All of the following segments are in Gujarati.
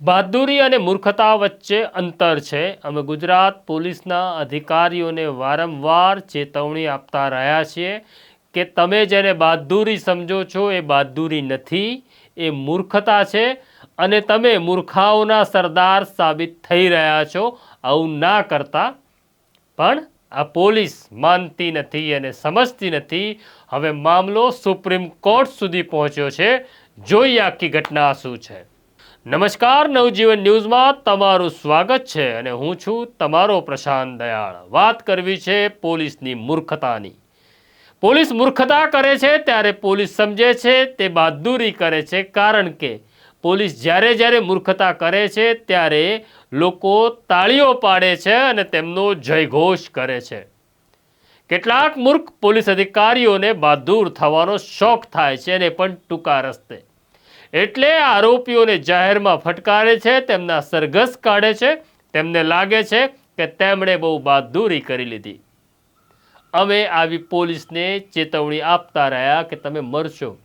બહાદુરી અને મૂર્ખતા વચ્ચે અંતર છે. અમે ગુજરાત પોલીસના અધિકારીઓને વારંવાર ચેતવણી આપતા રહ્યા છીએ કે તમે જેને બહાદુરી સમજો છો એ બહાદુરી નથી, એ મૂર્ખતા છે અને તમે મૂર્ખાઓના સરદાર સાબિત થઈ રહ્યા છો આવું ના કરતા. પણ આ પોલીસ માનતી નથી અને સમજતી નથી. હવે મામલો સુપ્રીમ કોર્ટ સુધી પહોંચ્યો છે. જોઈએ આખી ઘટના શું છે. નમસ્કાર, નવજીવન ન્યૂઝમાં તમારું સ્વાગત છે અને હું છું તમારો પ્રશાંત દયાળ. વાત કરવી છે પોલીસની મૂર્ખતાની. પોલીસ મૂર્ખતા કરે છે ત્યારે પોલીસ સમજે છે, તે બહાદુરી કરે છે, કારણ કે પોલીસ જ્યારે જ્યારે મૂર્ખતા કરે છે ત્યારે લોકો તાળીઓ પાડે છે અને તેમનો જયઘોષ કરે છે. કેટલાક મૂર્ખ પોલીસ અધિકારીઓને બહાદુર થવાનો શોખ થાય છે અને પણ ટૂંકા રસ્તે. એટલે આરોપીઓને જાહેરમાં ફટકારે છે, તેમના સરઘસ કાઢે છે. તેમને લાગે છે કે તેમણે બહુ બહાદુરી કરી લીધી. અમે આવી પોલીસને ચેતવણી આપતા રહ્યા કે તમે મરશો.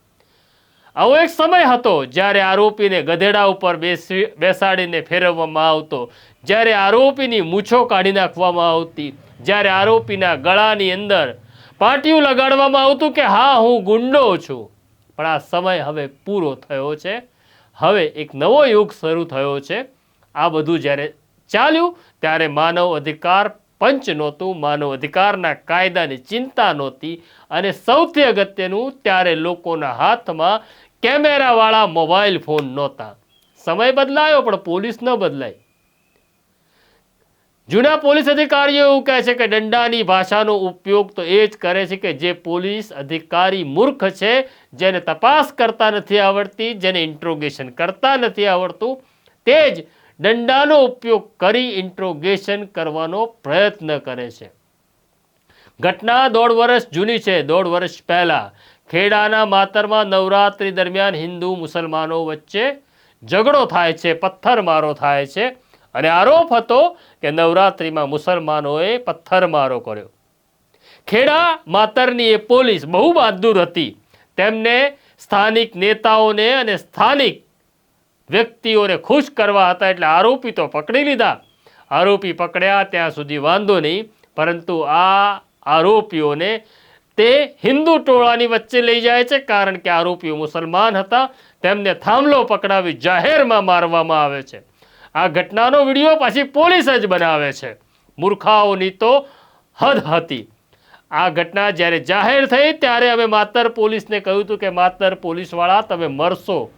આવો એક સમય હતો જ્યારે આરોપીને ગધેડા ઉપર બેસી બેસાડીને ફેરવવામાં આવતો. જ્યારે આરોપીની મૂછો કાઢી નાખવામાં આવતી. જ્યારે આરોપીના ગળાની અંદર પાટિયું લગાડવામાં આવતું કે હા, હું ગુંડો છું. પણ આ સમય હવે પૂરો થયો છે. હવે એક નવો યુગ શરૂ થયો છે. આ બધું જ્યારે ચાલ્યું, ત્યારે માનવ અધિકાર પંચ નહોતું, માનવ અધિકારના કાયદાની ચિંતા નહોતી અને સૌથી અગત્યનું, ત્યારે લોકોના હાથમાં કેમેરાવાળા મોબાઈલ ફોન નહોતા. સમય બદલાયો, પણ પોલીસ ન બદલાઈ. જૂના પોલીસ અધિકારીઓ એવું કહે છે કે દંડાની ભાષાનો ઉપયોગ તો એ જ કરે છે કે જે પોલીસ અધિકારી મૂર્ખ છે, જેને તપાસ કરતા નથી આવડતી, જેને ઇન્ટ્રોગેશન કરતા નથી આવડતું, તે જ દંડાનો ઉપયોગ કરી ઇન્ટ્રોગેશન કરવાનો પ્રયત્ન કરે છે. ઘટના દોઢ વર્ષ જૂની છે. દોઢ વર્ષ પહેલાં ખેડાના માતરમાં નવરાત્રિ દરમિયાન હિન્દુ મુસલમાનો વચ્ચે ઝઘડો થાય છે, પથ્થરમારો થાય છે. અને આરોપ હતો કે નવરાત્રિમાં મુસલમાનોએ પથ્થરમારો કર્યો. ખેડા માતરની એ પોલીસ બહુ બહાદુર હતી. તેમને સ્થાનિક નેતાઓને અને સ્થાનિક વ્યક્તિઓને ખુશ કરવા હતા એટલે આરોપી તો પકડી લીધા. આરોપી પકડ્યા ત્યાં સુધી વાંધો નહીં, પરંતુ આ આરોપીઓને તે હિન્દુ ટોળાની વચ્ચે લઈ જાય છે કારણ કે આરોપીઓ મુસલમાન હતા. તેમને થાંભલો પકડાવી જાહેરમાં મારવામાં આવે છે. આ ઘટનાનો વીડિયો પાછી પોલીસ જ બનાવે છે. મૂર્ખાઓની તો હદ હતી. આ ઘટના જ્યારે જાહેર થઈ ત્યારે અમે માતર પોલીસને કહ્યું હતું કે, માતર પોલીસવાળા, તમે મરશો.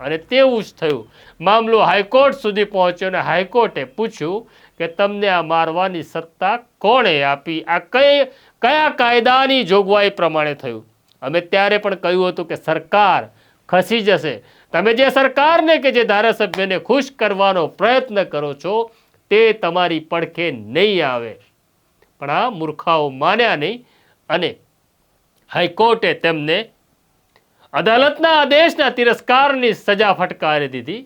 અને તેવું જ થયું. મામલો હાઈકોર્ટ સુધી પહોંચ્યો અને હાઈકોર્ટે પૂછ્યું કે, તમને આ મારવાની સત્તા કોણે આપી? આ કઈ, કયા કાયદાની જોગવાઈ પ્રમાણે થયું? અમે ત્યારે પણ કહ્યું હતું કે, સરકાર ખસી જશે. તમે જે સરકારને કે જે ધારાસભ્યને ખુશ કરવાનો પ્રયત્ન કરો છો, તે તમારી પડખે નહીં આવે. પણ આ મૂર્ખાઓ માન્યા નહીં અને હાઈકોર્ટે તેમને અદાલતના આદેશના તિરસ્કારની સજા ફટકારી દીધી.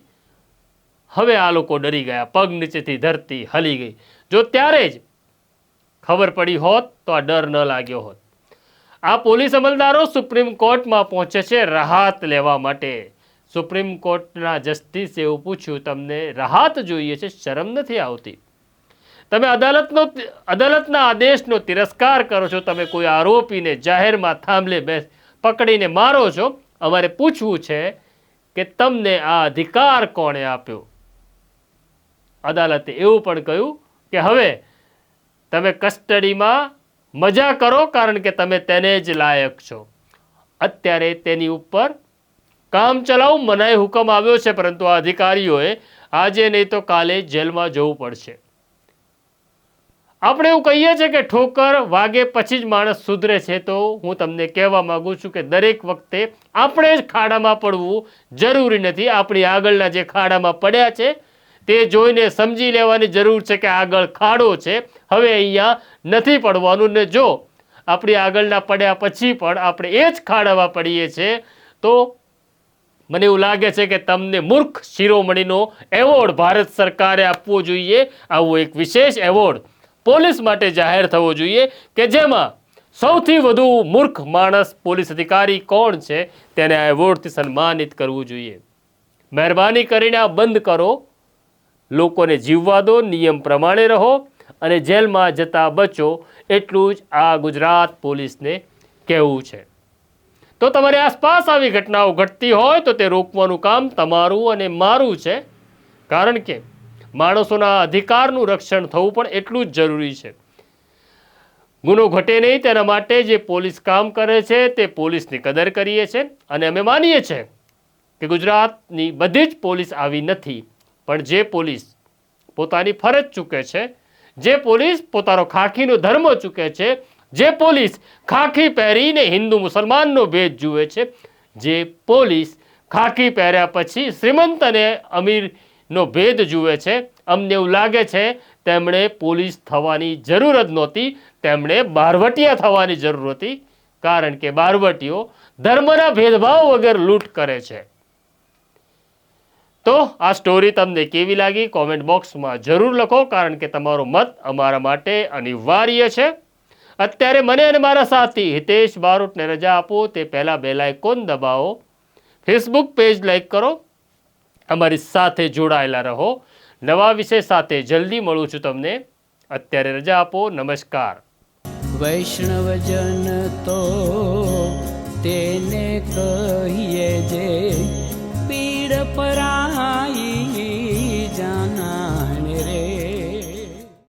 હવે આ લોકો ડરી ગયા, પગ નીચેથી ધરતી હલી ગઈ. જો ત્યારે જ ખબર પડી હોત તો આ ડર ન લાગ્યો હોત. આ પોલીસ અમલદારો સુપ્રીમ કોર્ટમાં પહોંચે છે રાહત લેવા માટે. સુપ્રીમ કોર્ટના જસ્ટિસે એવું પૂછ્યું, તમને રાહત જોઈએ છે, શરમ નથી આવતી? તમે અદાલતનો, અદાલતના આદેશનો તિરસ્કાર કરો છો, તમે કોઈ આરોપીને જાહેરમાં થાંભલે બેસ, પકડીને મારો છો? અમારે પૂછવું છે કે તમને આ અધિકાર કોણે આપ્યો? અદાલતે એવું પણ કહ્યું કે, હવે તમે કસ્ટડીમાં મજા કરો કારણ કે તમે તેને જ લાયક છો. અત્યારે તેની ઉપર કામ ચલાવ મનાઈ હુકમ આવ્યો છે, પરંતુ આ અધિકારીઓએ આજે નહીં તો કાલે જેલમાં જવું પડશે. આપણે એવું કહીએ છીએ કે ઠોકર વાગે પછી જ માણસ સુધરે છે, તો હું તમને કહેવા માગું છું કે દરેક વખતે આપણે જ ખાડામાં પડવું જરૂરી નથી. આપણી આગળના જે ખાડામાં પડ્યા છે તે જોઈને સમજી લેવાની જરૂર છે કે આગળ ખાડો છે. હવે અહીંયા નથી પડવાનું ને જો આપણી આગળના પડ્યા પછી પણ આપણે એ જ ખાડામાં પડીએ છીએ, તો મને એવું લાગે છે કે તમને મૂર્ખ શિરોમણીનો એવોર્ડ ભારત સરકારે આપવો જોઈએ. આવો એક વિશેષ એવોર્ડ પોલીસ માટે જાહેર થવો જોઈએ કે જેમાં સૌથી વધુ મૂર્ખ માણસ પોલીસ અધિકારી કોણ છે, તેને આ એવોર્ડથી સન્માનિત કરવું જોઈએ. મહેરબાની કરીને આ બંધ કરો. લોકોને જીવવા દો, નિયમ પ્રમાણે રહો અને જેલમાં જતા બચો, એટલું જ આ ગુજરાત પોલીસને કહેવું છે. તો તમારી આસપાસ આવી ઘટનાઓ ઘટતી હોય તો તે રોકવાનું કામ તમારું અને મારું છે. કારણ કે માણસોના અધિકારનું રક્ષણ થવું પણ એટલું જ જરૂરી છે. ગુનો ઘટે નહીં તેના માટે જે પોલીસ કામ કરે છે તે પોલીસની કદર કરીએ છીએ અને અમે માનીએ છીએ કે ગુજરાતની બધી જ પોલીસ આવી નથી. પણ જે પોલીસ પોતાની ફરજ ચૂકે છે, જે પોલીસ પોતાનો ખાખીનો ધર્મ ચૂકે છે, જે પોલીસ ખાખી પહેરીને હિન્દુ મુસલમાનનો ભેદ જુએ છે, જે પોલીસ ખાખી પહેર્યા પછી શ્રીમંત અને અમીરનો ભેદ જુએ છે, અમને એવું લાગે છે તેમણે પોલીસ થવાની જરૂર જ નહોતી, તેમણે બારવટીયા થવાની જરૂર હતી, કારણ કે બારવટીઓ ધર્મના ભેદભાવ વગર લૂંટ કરે છે. તો આ સ્ટોરી તમને કેવી લાગી? કોમેન્ટ બોક્સમાં જરૂર લખો, કારણ કે તમારો મત અમારા માટે અનિવાર્ય છે. અત્યારે મને અને મારા સાથી હિતેશ બારોટને રજા આપો, તે પહેલાં બે લાઇકોન દબાવો. ફેસબુક પેજ લાઈક કરો. અમારી સાથે જોડાયેલા રહો. નવા વિષય સાથે જલ્દી મળું છું તમને. અત્યારે રજા આપો. નમસ્કાર. વૈષ્ણવજન તો તેને કહીએ જે પીડ પરાઈ.